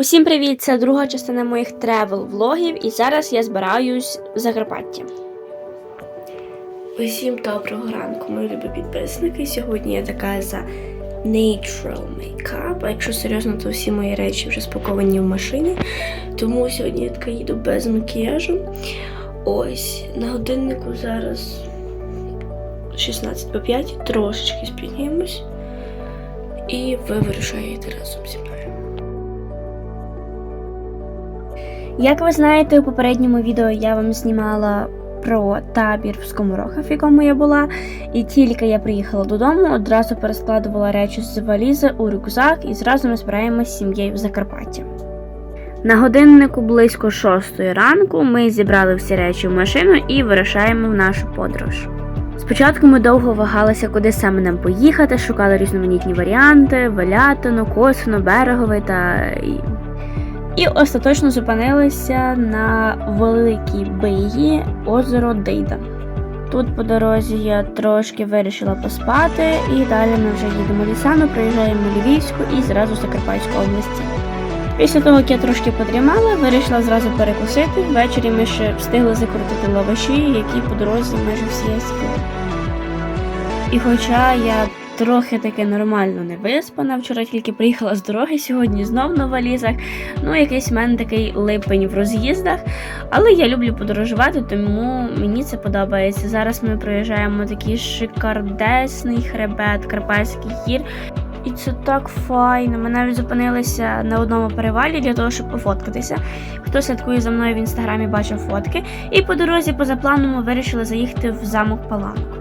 Усім привіт! Це друга частина моїх тревел-влогів, і зараз я збираюсь в Закарпаття. Усім доброго ранку, мої любі підписники. Сьогодні я така за natural makeup. А якщо серйозно, то всі мої речі вже спаковані в машині. Тому сьогодні я така їду без макіяжу. Ось, на годиннику зараз 16 по 5, трошечки спізнюємось. І ви вирушаєте разом зі мною. Як ви знаєте, у попередньому відео я вам знімала про табір в Скоморохах, в якому я була, і тільки я приїхала додому, одразу перескладувала речі з валізи у рюкзак і зразу ми збираємося з сім'єю в Закарпатті. На годиннику близько 6 ранку ми зібрали всі речі в машину і вирушаємо в нашу подорож. Спочатку ми довго вагалися, куди саме нам поїхати, шукали різноманітні варіанти: Валятино, Косино, Берегове та і остаточно зупинилися на великій биї озеро Дейда. Тут по дорозі я трошки вирішила поспати, і далі ми вже їдемо лісами, проїжджаємо Львівську і зразу Закарпатську області. Після того, як я трошки подрімала, вирішила зразу перекусити. Ввечері ми ще встигли закрутити лаваші, які по дорозі майже всі я спіли. І хоча я трохи таки нормально не виспана, вчора тільки приїхала з дороги, сьогодні знов на валізах. Ну, якийсь в мене такий липень в роз'їздах. Але я люблю подорожувати, тому мені це подобається. Зараз ми проїжджаємо такий шикардесний хребет Карпатських гір. І це так файно. Ми навіть зупинилися на одному перевалі для того, щоб пофоткатися. Хто слідкує за мною в інстаграмі, бачив фотки. І по дорозі, поза планом, ми вирішили заїхати в замок Паланок.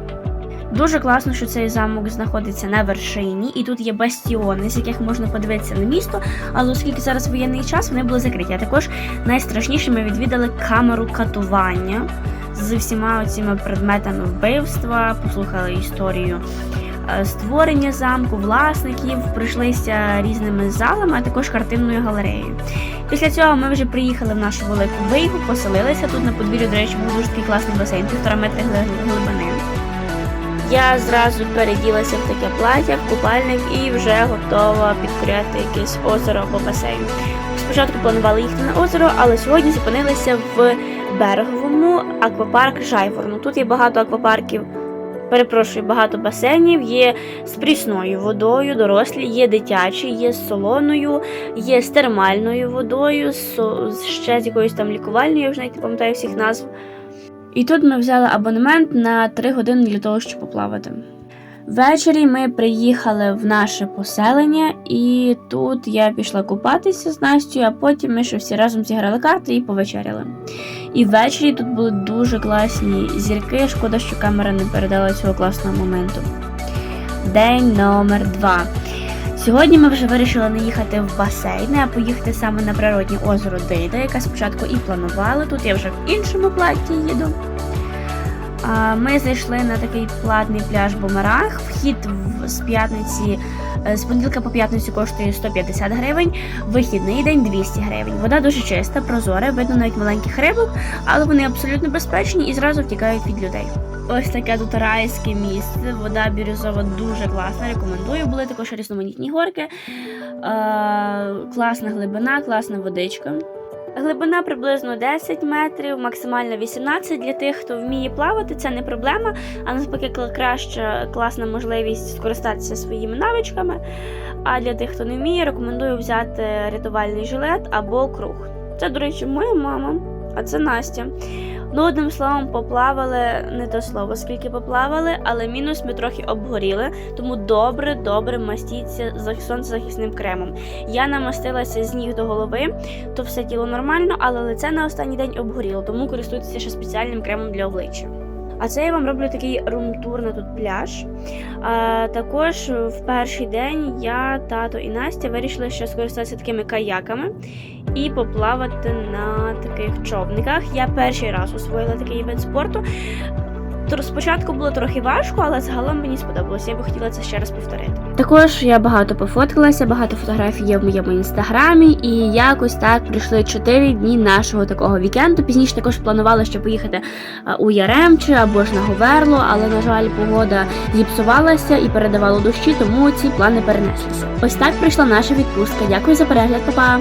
Дуже класно, що цей замок знаходиться на вершині, і тут є бастіони, з яких можна подивитися на місто. Але оскільки зараз воєнний час, вони були закриті. А також найстрашніше ми відвідали камеру катування з всіма цими предметами вбивства, послухали історію е, створення замку, власників, пройшлися різними залами, а також картинною галереєю. Після цього ми вже приїхали в нашу велику вийгу, поселилися тут на подвір'ю, до речі, був дуже такий класний басейн, півтора метри глибини. Я зразу переділася в таке плаття, в купальник і вже готова підкоряти якесь озеро або басейн. Спочатку планували їхати на озеро, але сьогодні зупинилися в береговому аквапарк Жайворну. Тут є багато аквапарків. Перепрошую, багато басейнів, є з прісною водою, дорослі, є дитячі, є з солоною, є з термальною водою, з, ще з якоюсь там лікувальною, я вже навіть не пам'ятаю всіх назв. І тут ми взяли абонемент на 3 години для того, щоб поплавати. Ввечері ми приїхали в наше поселення, і тут я пішла купатися з Настю, а потім ми ще всі разом зіграли карти і повечеряли. І ввечері тут були дуже класні зірки. Шкода, що камера не передала цього класного моменту. День номер 2 Сьогодні ми вже вирішили не їхати в басейн, а поїхати саме на природнє озеро Дейда, яке спочатку і планували. Тут я вже в іншому платі їду. Ми зайшли на такий платний пляж Бумеранг. Вхід з п'ятниці е, з понеділка по п'ятницю коштує 150 гривень, вихідний день 200 гривень. Вода дуже чиста, прозора, видно навіть маленьких рибок, але вони абсолютно безпечні і зразу втікають від людей. Ось таке тут райське місце. Вода бірюзова дуже класна. Рекомендую. Були також різноманітні горки, е, класна глибина, класна водичка. Глибина приблизно 10 метрів, максимально 18 для тих, хто вміє плавати, це не проблема, а навпаки, краща класна можливість скористатися своїми навичками. А для тих, хто не вміє, рекомендую взяти рятувальний жилет або круг. Це, до речі, моя мама, а це Настя. Ну, одним словом, поплавали не то слово, скільки поплавали, але мінус ми трохи обгоріли, тому добре-добре мастіться сонцезахисним кремом. Я намастилася з ніг до голови, то все тіло нормально, але лице на останній день обгоріло, тому користуйтеся ще спеціальним кремом для обличчя. А це я вам роблю такий румтур на тут пляж. А, Також в перший день я, тато і Настя вирішили ще скористатися такими каяками і поплавати на таких човниках. Я перший раз освоїла такий вид спорту. Спочатку було трохи важко, але загалом мені сподобалося. Я би хотіла це ще раз повторити. Також я багато пофоткалася, багато фотографій є в моєму інстаграмі, і якось так прийшли 4 дні нашого такого вікенду. Пізніше також планувала ще поїхати у Яремче або ж на Говерло, але на жаль, погода зіпсувалася і передавала дощі, тому ці плани перенеслися. Ось так прийшла наша відпустка. Дякую за перегляд, Па-па!